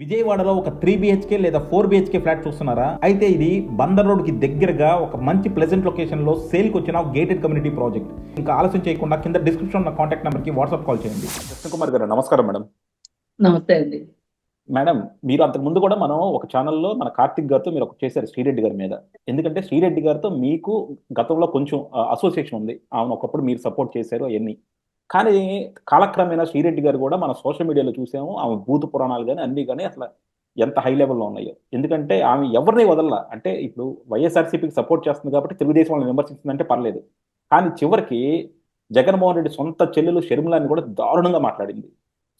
విజయవాడలో ఒక three BHK లేదా ఫోర్ బిహెచ్కే ఫ్లాట్ చూస్తున్నారా? అయితే ఇది బందర్ రోడ్కి దగ్గరగా ఒక మంచి ప్లెజెంట్ లొకేషన్లో సేల్కి వచ్చిన గేటెడ్ కమ్యూనిటీ ప్రాజెక్ట్ ఇంకా ఆలస్యం చేయకుండా కింద డిస్క్రిప్షన్ ఉన్న కాంటాక్ట్ నెంబర్కి వాట్సాప్ కాల్ చేయండి. కృష్ణకుమార్ గారు నమస్కారం మేడం. నమస్తే అండి. మేడం మీరు అంతకు ముందు కూడా మనం ఒక ఛానల్లో మన కార్తిక్ గారితో మీరు ఒక చేశారు శ్రీరెడ్డి గారి మీద. ఎందుకంటే శ్రీరెడ్డి గారితో మీకు గతంలో కొంచెం అసోసియేషన్ ఉంది. ఆమెను ఒకప్పుడు మీరు సపోర్ట్ చేశారు అవన్నీ. కానీ కాలక్రమేణా శ్రీరెడ్డి గారు కూడా మన సోషల్ మీడియాలో చూసాము ఆమె భూత పురాణాలు కానీ అన్ని కానీ అసలు ఎంత హై లెవెల్లో ఉన్నాయో. ఎందుకంటే ఆమె ఎవరిని వదల అంటే ఇప్పుడు వైఎస్ఆర్సీపీకి సపోర్ట్ చేస్తుంది కాబట్టి తెలుగుదేశం వాళ్ళని విమర్శిస్తుందంటే పర్లేదు. కానీ చివరికి జగన్మోహన్ రెడ్డి సొంత చెల్లెలు షర్మిలాని కూడా దారుణంగా మాట్లాడింది.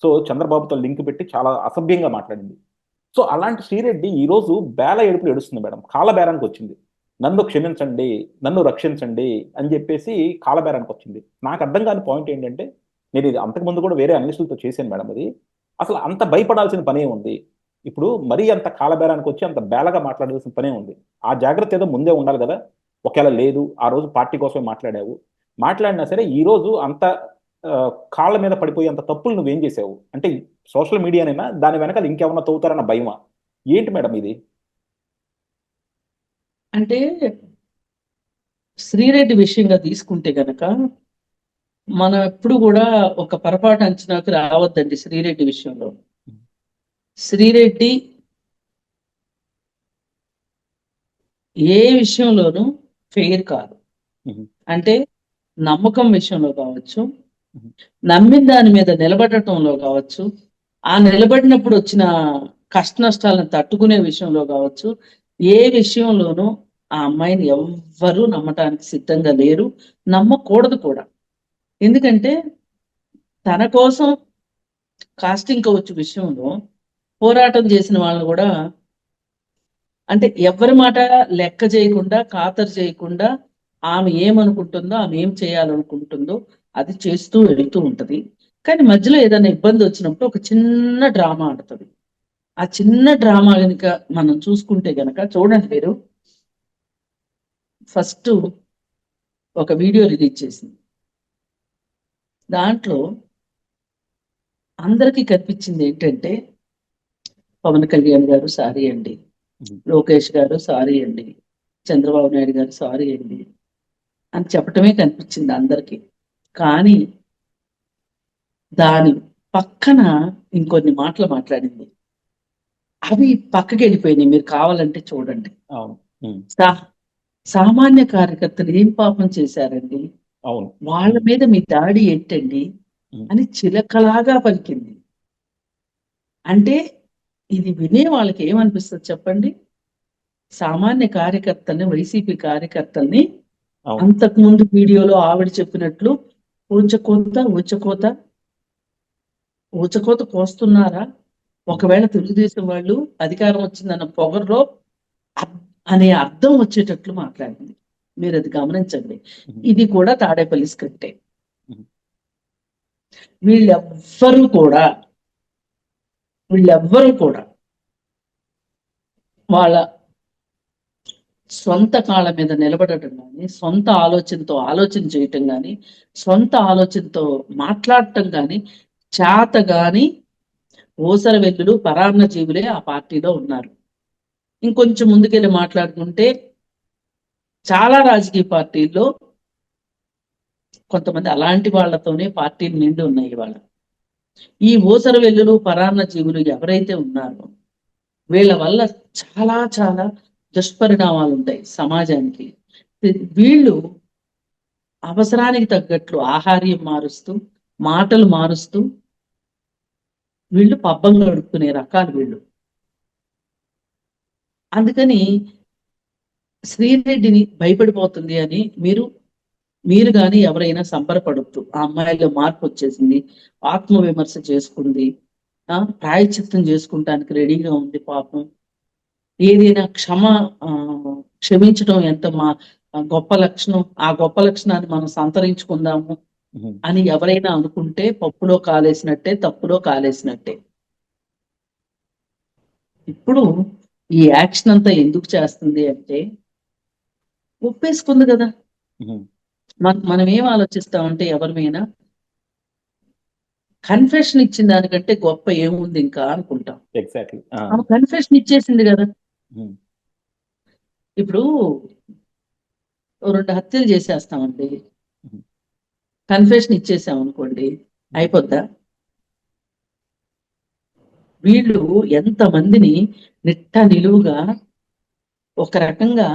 సో చంద్రబాబుతో లింక్ పెట్టి చాలా అసభ్యంగా మాట్లాడింది. సో అలాంటి శ్రీరెడ్డి ఈ రోజు బేల ఏడుపులు ఏడుస్తుంది మేడం. కాల బేరానికి వచ్చింది. నన్ను క్షమించండి నన్ను రక్షించండి అని చెప్పేసి కాలబేరానికి వచ్చింది. నాకు అర్థం కాని పాయింట్ ఏంటంటే నేను ఇది అంతకుముందు కూడా వేరే అనలిస్టులతో చేశాను మేడం అది. అసలు అంత భయపడాల్సిన పనే ఉంది. ఇప్పుడు మరీ అంత కాలబేరానికి వచ్చి అంత బేలగా మాట్లాడాల్సిన పనే ఉంది. ఆ జాగ్రత్త ఏదో ముందే ఉండాలి కదా. ఒకవేళ లేదు ఆ రోజు పార్టీ కోసమే మాట్లాడావు. మాట్లాడినా సరే ఈరోజు అంత ఆ, కాళ్ళ మీద పడిపోయి అంత తప్పులు నువ్వేం చేసావు? అంటే సోషల్ మీడియానైనా దాని వెనకాల ఇంకేమన్నా తవ్వుతారన్న భయమా? ఏంటి మేడం ఇది? అంటే శ్రీరెడ్డి విషయంగా తీసుకుంటే గనక మనం ఎప్పుడు కూడా ఒక పొరపాటు అంచనాకు రావద్దండి శ్రీరెడ్డి విషయంలో శ్రీరెడ్డి ఏ విషయంలోనూ ఫెయిర్ కాదు. అంటే నమ్మకం విషయంలో కావచ్చు. నమ్మిన దాని మీద నిలబడటంలో కావచ్చు ఆ నిలబడినప్పుడు వచ్చిన కష్ట నష్టాలను తట్టుకునే విషయంలో కావచ్చు ఏ విషయంలోనూ ఆ అమ్మాయిని ఎవ్వరూ నమ్మటానికి సిద్ధంగా లేరు నమ్మకూడదు కూడా. ఎందుకంటే తన కోసం కాస్టింగ్ కవచ్చు విషయంలో పోరాటం చేసిన వాళ్ళు కూడా అంటే ఎవరి మాట లెక్క చేయకుండా ఖాతరు చేయకుండా ఆమె ఏమనుకుంటుందో ఆమె ఏం చేయాలనుకుంటుందో అది చేస్తూ వెళుతూ ఉంటది. కానీ మధ్యలో ఏదైనా ఇబ్బంది వచ్చినప్పుడు ఒక చిన్న డ్రామా ఆడుతుంది. ఆ చిన్న డ్రామా కనుక మనం చూసుకుంటే గనక చూడండి మీరు ఫస్ట్ ఒక వీడియో రిలీజ్ చేసింది. దాంట్లో అందరికీ కనిపించింది ఏంటంటే పవన్ కళ్యాణ్ గారు సారీ అండి. లోకేష్ గారు సారీ అండి చంద్రబాబు నాయుడు గారు సారీ అండి అని చెప్పటమే కనిపించింది అందరికీ. కానీ దాని పక్కన ఇంకొన్ని మాటలు మాట్లాడింది. అవి పక్కకి వెళ్ళిపోయినాయి మీరు కావాలంటే చూడండి. సామాన్య కార్యకర్తలు ఏం పాపం చేశారండి? అవును. వాళ్ళ మీద మీ దాడి ఏంటండి? ఉమ్, అని చిలకలాగా పలికింది. అంటే ఇది వినే వాళ్ళకి ఏమనిపిస్తుంది చెప్పండి? సామాన్య కార్యకర్తల్ని వైసీపీ కార్యకర్తల్ని అంతకు ముందు వీడియోలో ఆవిడ చెప్పినట్లు ఊచకోత ఊచకోత ఊచకోత కోస్తున్నారా? ఒకవేళ తెలుగుదేశం వాళ్ళు అధికారం వచ్చిందన్న పొగర్లో అనే అర్థం వచ్చేటట్లు మాట్లాడింది మీరు అది గమనించండి. ఇది కూడా తాడేపల్లి స్క్రిప్టే. వీళ్ళెవ్వరూ కూడా వీళ్ళెవ్వరూ కూడా వాళ్ళ సొంత కాళ్ళ మీద నిలబడటం కానీ సొంత ఆలోచనతో ఆలోచన చేయటం కానీ సొంత ఆలోచనతో మాట్లాడటం కానీ చేత గాని ఓసర వెల్లులు పరాన్న జీవులే ఆ పార్టీలో ఉన్నారు. ఇంకొంచెం ముందుకెళ్ళి మాట్లాడుకుంటే చాలా రాజకీయ పార్టీల్లో కొంతమంది అలాంటి వాళ్ళతోనే పార్టీలు నిండి ఉన్నాయి ఇవాళ. ఈ ఓసర వెల్లులు పరాన్న జీవులు ఎవరైతే ఉన్నారో వీళ్ళ వల్ల చాలా చాలా దుష్పరిణామాలు ఉంటాయి సమాజానికి. వీళ్ళు అవసరానికి తగ్గట్లు ఆహార్యం మారుస్తూ మాటలు మారుస్తూ వీళ్ళు పబ్బం గడుపుకునే రకాలు వీళ్ళు. అందుకని శ్రీరెడ్డిని భయపడిపోతుంది అని మీరు మీరు కానీ ఎవరైనా సంబరపడద్దు. ఆ అమ్మాయిలో మార్పు వచ్చేసింది. ఆత్మ విమర్శ చేసుకుంది. ఆ ప్రాయచిత్తం చేసుకుంటానికి రెడీగా ఉంది పాపం. ఏదైనా క్షమ క్షమించడం ఎంత మా గొప్ప లక్షణం? ఆ గొప్ప లక్షణాన్ని మనం సంతరించుకుందాము అని ఎవరైనా అనుకుంటే పప్పులో కాలేసినట్టే తప్పులో కాలేసినట్టే. ఇప్పుడు ఈ యాక్షన్ అంతా ఎందుకు చేస్తుంది అంటే ఒప్పేసుకుంది కదా. మన మనం ఏం ఆలోచిస్తామంటే ఎవరి మీద? కన్ఫెషన్ ఇచ్చిన దానికంటే గొప్ప ఏముంది ఇంకా అనుకుంటాం. ఎగ్జాక్ట్లీ ఆమె కన్ఫెషన్ ఇచ్చేసింది కదా. ఇప్పుడు రెండు హత్యలు చేసేస్తామండి. కన్ఫెషన్ ఇచ్చేసాం అనుకోండి అయిపోద్దా? వీళ్ళు ఎంతమందిని నిట్ట నిలువుగా ఒక రకంగా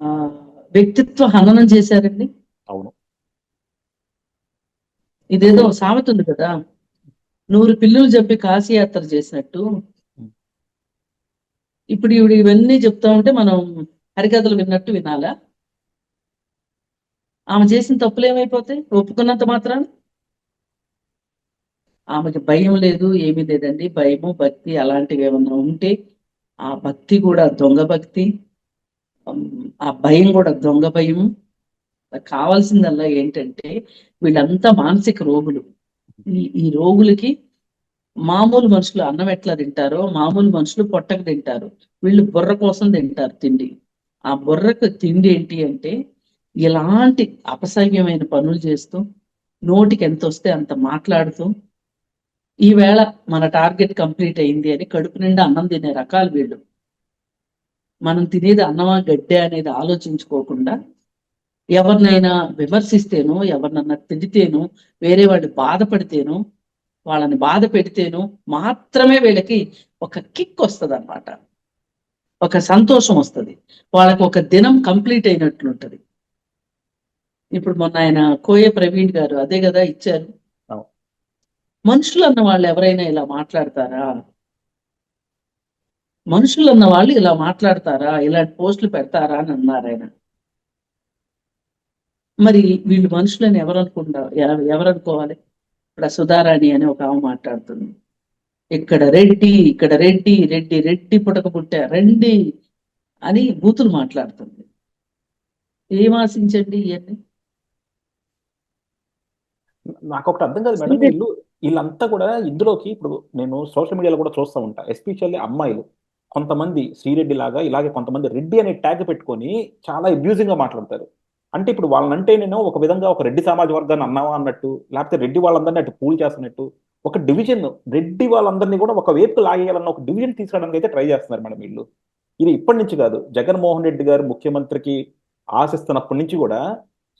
ఆ వ్యక్తిత్వ హననం చేశారండి? అవును. ఇదేదో సామెత ఉంది కదా. నూరు పిల్లులు చెప్పి కాశీయాత్ర చేసినట్టు. ఇప్పుడు ఇవిడ ఇవన్నీ చెప్తా ఉంటే మనం హరికథలు విన్నట్టు వినాలా? ఆమె చేసిన తప్పులు ఏమైపోతాయి ఒప్పుకున్నంత మాత్రాన? ఆమెకి భయం లేదు ఏమీ లేదండి. భయము భక్తి అలాంటివి ఏమన్నా ఉంటే ఆ భక్తి కూడా దొంగ భక్తి. ఆ భయం కూడా దొంగ భయం కావాల్సిందల్లా ఏంటంటే వీళ్ళంతా మానసిక రోగులు. ఈ ఈ రోగులకి మామూలు మనుషులు అన్నం ఎట్లా తింటారో మామూలు మనుషులు పొట్టకు తింటారు. వీళ్ళు బుర్ర కోసం తింటారు తిండి. ఆ బుర్రకు తిండి ఏంటి అంటే ఇలాంటి అపసవ్యమైన పనులు చేస్తూ నోటికి ఎంత వస్తే అంత మాట్లాడుతూ ఈవేళ మన టార్గెట్ కంప్లీట్ అయింది అని కడుపు నిండా అన్నం తినే రకాలు వీళ్ళు. మనం తినేది అన్నమా గడ్డే అనేది ఆలోచించుకోకుండా ఎవరినైనా విమర్శిస్తేనో ఎవరినన్నా తిడితేనో వేరే వాళ్ళు బాధపడితేనో వాళ్ళని బాధ పెడితేనో మాత్రమే వీళ్ళకి ఒక కిక్ వస్తుంది అనమాట ఒక సంతోషం వస్తుంది. వాళ్ళకి ఒక దినం కంప్లీట్ అయినట్లుంటది. ఇప్పుడు మొన్న ఆయన కోయ ప్రవీణ్ గారు అదే కదా ఇచ్చారు. మనుషులు అన్న వాళ్ళు ఎవరైనా ఇలా మాట్లాడతారా? మనుషులు అన్న వాళ్ళు ఇలా మాట్లాడతారా? ఇలాంటి పోస్టులు పెడతారా అని అన్నారు ఆయన. మరి వీళ్ళు మనుషులని ఎవరు అనుకుంటారు ఎవ- ఎవరు అనుకోవాలి? ఇప్పుడు ఆ సుధారాణి అని ఒక ఆమె మాట్లాడుతుంది. ఇక్కడ రెడ్డి ఇక్కడ రెడ్డి రెడ్డి రెడ్డి పుటక పుట్టా రండి అని బూతులు మాట్లాడుతుంది. ఏం ఆశించండి ఇవన్నీ నాకు ఒకటి అర్థం కాదు మేడం. వీళ్ళంతా కూడా ఇందులోకి ఇప్పుడు నేను సోషల్ మీడియాలో కూడా చూస్తూ ఉంటా. ఎస్పెషల్లీ అమ్మాయిలు. కొంతమంది శ్రీరెడ్డి లాగా ఇలాగే కొంతమంది రెడ్డి అనే ట్యాగ్ పెట్టుకొని చాలా అబ్యూజింగ్గా మాట్లాడతారు. అంటే ఇప్పుడు వాళ్ళనంటే నేను ఒక విధంగా ఒక రెడ్డి సమాజ వర్గాన్ని అన్నావా అన్నట్టు లేకపోతే రెడ్డి వాళ్ళందరినీ అటు పూల్ చేస్తున్నట్టు ఒక డివిజన్ రెడ్డి వాళ్ళందరినీ కూడా ఒక వైపు లాగేయాలన్న ఒక డివిజన్ తీసుకురావడానికి అయితే ట్రై చేస్తున్నారు మేడం వీళ్ళు. ఇది ఇప్పటి నుంచి కాదు. జగన్మోహన్ రెడ్డి గారు ముఖ్యమంత్రికి ఆశిస్తున్నప్పటి నుంచి కూడా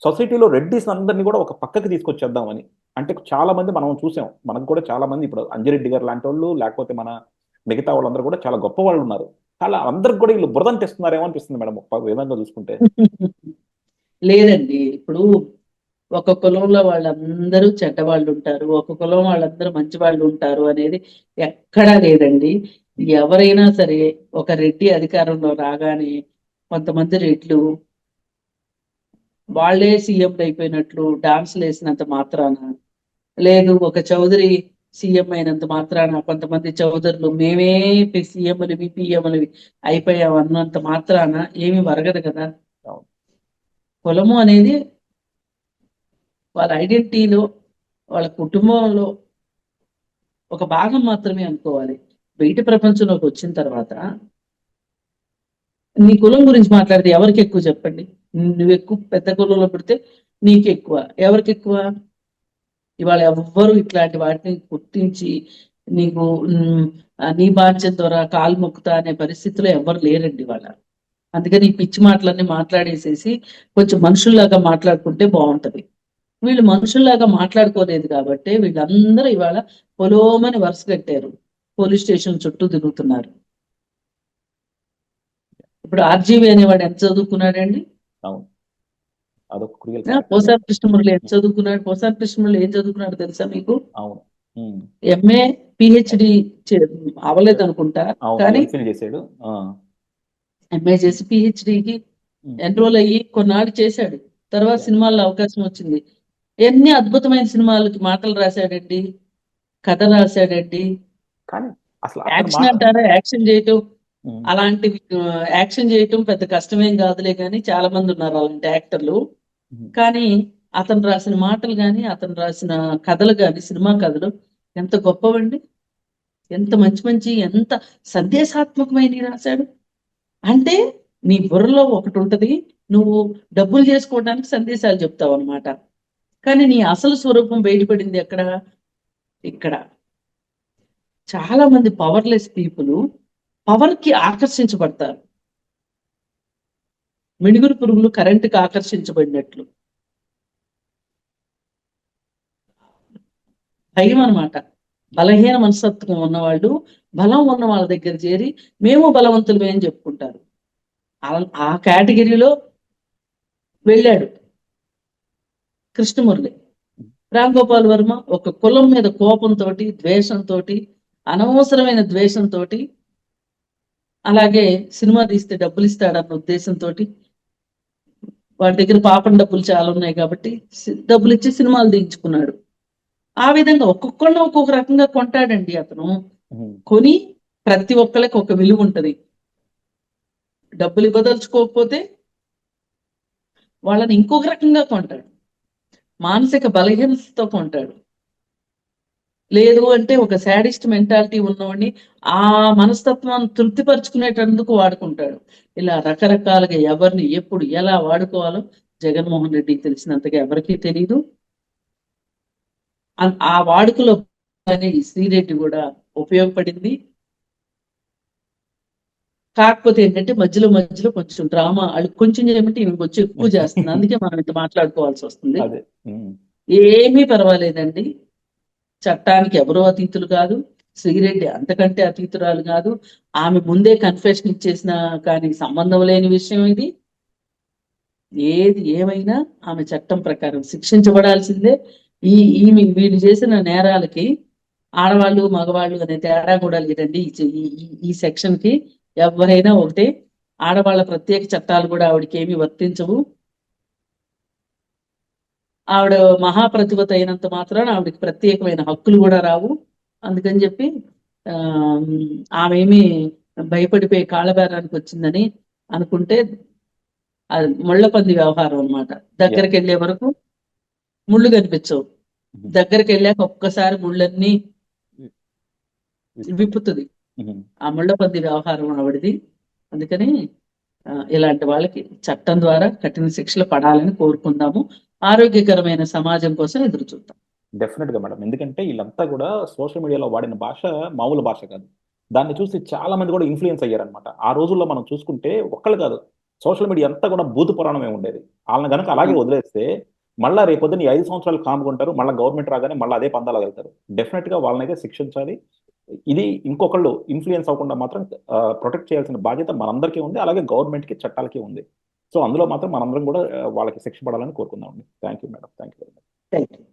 సొసైటీలో రెడ్డిస్ అందరినీ కూడా ఒక పక్కకి తీసుకొచ్చేద్దామని. అంటే చాలా మంది మనం చూసాం. మనకు కూడా చాలా మంది ఇప్పుడు అంజిరెడ్డి గారు లాంటి వాళ్ళు లేకపోతే మన మిగతా వాళ్ళందరూ కూడా చాలా గొప్ప వాళ్ళు ఉన్నారు. చాలా అందరికి కూడా వీళ్ళు బురదం తెస్తున్నారేమో అనిపిస్తుంది మేడం ఒక విధంగా చూసుకుంటే. లేదండి. ఇప్పుడు ఒక కులంలో వాళ్ళందరూ చెడ్డవాళ్ళు ఉంటారు. ఒక కులం వాళ్ళందరూ మంచి వాళ్ళు ఉంటారు అనేది ఎక్కడా లేదండి. ఎవరైనా సరే ఒక రెడ్డి అధికారంలో రాగానే కొంతమంది రెడ్లు వాళ్ళే సీఎంలు అయిపోయినట్లు డాన్సులు వేసినంత మాత్రాన? లేదు ఒక చౌదరి సీఎం అయినంత మాత్రాన? కొంతమంది చౌదరులు మేమే సీఎంలు పిఎంలు అయిపోయాం అన్నంత మాత్రాన ఏమీ వరగదు కదా. కులము అనేది వాళ్ళ ఐడెంటిటీలో వాళ్ళ కుటుంబంలో ఒక భాగం మాత్రమే అనుకోవాలి. బయట ప్రపంచంలోకి వచ్చిన తర్వాత నీ కులం గురించి మాట్లాడితే ఎవరికి ఎక్కువ చెప్పండి? నువ్వు ఎక్కువ పెద్ద కులంలో పెడితే నీకు ఎక్కువ ఎవరికి ఎక్కువ ఇవాళ ఎవ్వరు ఇట్లాంటి వాటిని గుర్తించి నీకు నీ బాధ్యత ద్వారా కాలు మొక్కుతా అనే పరిస్థితిలో ఎవరు లేరండి వాళ్ళ అందుకని ఈ పిచ్చి మాటలన్నీ మాట్లాడేసేసి కొంచెం మనుషుల్లాగా మాట్లాడుకుంటే బాగుంటది వీళ్ళు మనుషుల్లాగా మాట్లాడుకోలేదు కాబట్టి వీళ్ళందరూ ఇవాళ పొలోమని వరుస కట్టారు. పోలీస్ స్టేషన్ చుట్టూ తిరుగుతున్నారు. ఇప్పుడు ఆర్జీవి అనేవాడు ఎంత చదువుకున్నాడండి? అవును. అదొక క్రియల్ పోసార్ కృష్ణమురళి ఎంత చదువుకున్నాడు? పోసార్ కృష్ణమురళి ఏం చదువుకున్నాడు తెలుసా మీకు? అవును. ఎంఏ పిహెచ్డి అవ్వలేదు అనుకుంటా. కానీ చేశాడు. ఎంఏ చేసి పిహెచ్డికి. ఎన్రోల్ అయ్యి కొన్నాళ్ళు చేశాడు. తర్వాత సినిమాల్లో అవకాశం వచ్చింది. ఎన్ని అద్భుతమైన సినిమాలకి మాటలు రాశాడండి? కథ రాశాడండి? కానీ అసలు యాక్షన్ అంటారా? యాక్షన్ చేయటం? అలాంటివి ఆ, యాక్షన్ చేయటం పెద్ద కష్టమేం కాదులే కానీ చాలా మంది ఉన్నారు అలాంటి యాక్టర్లు. ఉమ్. కానీ అతను రాసిన మాటలు కానీ అతను రాసిన కథలు కానీ సినిమా కథలు ఎంత గొప్పవండి. ఎంత మంచి మంచి ఎంత సందేశాత్మకమైనవి రాశాడు. అంటే నీ బుర్రలో ఒకటి ఉంటది నువ్వు డబ్బులు చేసుకోవడానికి సందేశాలు చెప్తావు అనమాట కానీ నీ అసలు స్వరూపం బయటపడింది ఎక్కడ? ఇక్కడ. చాలా మంది పవర్లెస్ పీపుల్ పవర్కి ఆకర్షించబడతారు. మిణుగురు పురుగులు కరెంటుకి ఆకర్షించబడినట్లు. భయం అన్నమాట. బలహీన మనస్తత్వం ఉన్నవాళ్ళు బలం ఉన్న వాళ్ళ దగ్గర చేరి మేము బలవంతులమే అని చెప్పుకుంటారు. ఆ- ఆ కేటగిరీలో వెళ్ళాడు కృష్ణమురళి. రామ్ గోపాల్ వర్మ ఒక కులం మీద కోపంతో ద్వేషంతో అనవసరమైన ద్వేషంతో అలాగే సినిమా తీస్తే డబ్బులు ఇస్తాడన్న ఉద్దేశంతో వాడి దగ్గర పాపం డబ్బులు చాలా ఉన్నాయి కాబట్టి డబ్బులు ఇచ్చి సినిమాలు తీయించుకున్నాడు. ఆ విధంగా ఒక్కొక్కళ్ళు ఒక్కొక్క రకంగా కొంటాడండి అతను. కొని ప్రతి ఒక్కరికి ఒక విలువ ఉంటది. డబ్బులు ఇవ్వదలుచుకోకపోతే వాళ్ళని ఇంకొక రకంగా కొంటాడు. మానసిక బలహీనతతో కొంటాడు. లేదు అంటే ఒక శాడిస్ట్ మెంటాలిటీ ఉన్నవాడిని ఆ మనస్తత్వాన్ని తృప్తిపరుచుకునేటందుకు వాడుకుంటాడు. ఇలా రకరకాలుగా ఎవరిని ఎప్పుడు ఎలా వాడుకోవాలో జగన్మోహన్ రెడ్డికి తెలిసినంతగా ఎవరికీ తెలియదు ఆ- వాడుకలో శ్రీరెడ్డి కూడా ఉపయోగపడింది. కాకపోతే ఏంటంటే మధ్యలో మధ్యలో కొంచెం డ్రామా కొంచెం చేయమంటే ఈమె కొంచెం ఎక్కువ చేస్తుంది. అందుకే మనం ఇంత మాట్లాడుకోవాల్సి వస్తుంది. ఏమీ పర్వాలేదండి. చట్టానికి ఎవరో అతీతులు కాదు శ్రీరెడ్డి అంతకంటే అతీతురాలు కాదు. ఆమె ముందే కన్ఫెషన్ ఇచ్చేసిన కానీ సంబంధం లేని విషయం ఇది. ఏది ఏమైనా ఆమె చట్టం ప్రకారం శిక్షించబడాల్సిందే. ఈ ఈమె వీళ్ళు చేసిన నేరాలకి ఆడవాళ్ళు మగవాళ్ళు అనే తేడా కూడా లేదండి. ఈ ఈ సెక్షన్కి ఎవరైనా ఒకటే ఆడవాళ్ళ ప్రత్యేక చట్టాలు కూడా ఆవిడకి ఏమీ వర్తించవు. ఆవిడ మహాప్రతిభత అయినంత మాత్రాన ఆవిడకి ప్రత్యేకమైన హక్కులు కూడా రావు. అందుకని చెప్పి ఆ ఆమె ఏమి భయపడిపోయి కాళ్ళబేరానికి వచ్చిందని అనుకుంటే అది ముళ్ళపంది వ్యవహారం అన్నమాట. దగ్గరికి వెళ్ళే వరకు ముళ్ళు కనిపించవు. దగ్గరికి వెళ్ళాక ఒక్కసారి ముళ్ళన్నీ విప్పుతుంది. ఆ ముళ్ళపంది వ్యవహారం ఆవిడది. అందుకని ఇలాంటి వాళ్ళకి చట్టం ద్వారా కఠిన శిక్షలు పడాలని కోరుకుందాము. ఆరోగ్యకరమైన సమాజం కోసం ఎదురు చూద్దాం. డెఫినెట్గా మేడం. ఎందుకంటే వీళ్ళంతా కూడా సోషల్ మీడియాలో వాడిన భాష మామూలు భాష కాదు. దాన్ని చూసి చాలా మంది కూడా ఇన్ఫ్లుయెన్స్ అయ్యారనమాట ఆ రోజుల్లో మనం చూసుకుంటే ఒక్కళ్ళు కాదు సోషల్ మీడియా అంతా కూడా భూత పురాణమే ఉండేది. వాళ్ళని కనుక అలాగే వదిలేస్తే మళ్ళా రేపొద్దున ఐదు సంవత్సరాలు కాముకుంటారు మళ్ళీ గవర్నమెంట్ రాగానే మళ్ళీ అదే పందాలు వెళ్తారు. డెఫినెట్గా వాళ్ళనైతే శిక్షించాలి. ఇది ఇంకొకళ్ళు ఇన్ఫ్లుయెన్స్ అవ్వకుండా మాత్రం ప్రొటెక్ట్ చేయాల్సిన బాధ్యత మనందరికీ ఉంది. అలాగే గవర్నమెంట్కి చట్టాలకి ఉంది. సో అందులో మాత్రం మనందరం కూడా వాళ్ళకి శిక్ష పడాలని కోరుకుందాం thank you madam thank you very much thank you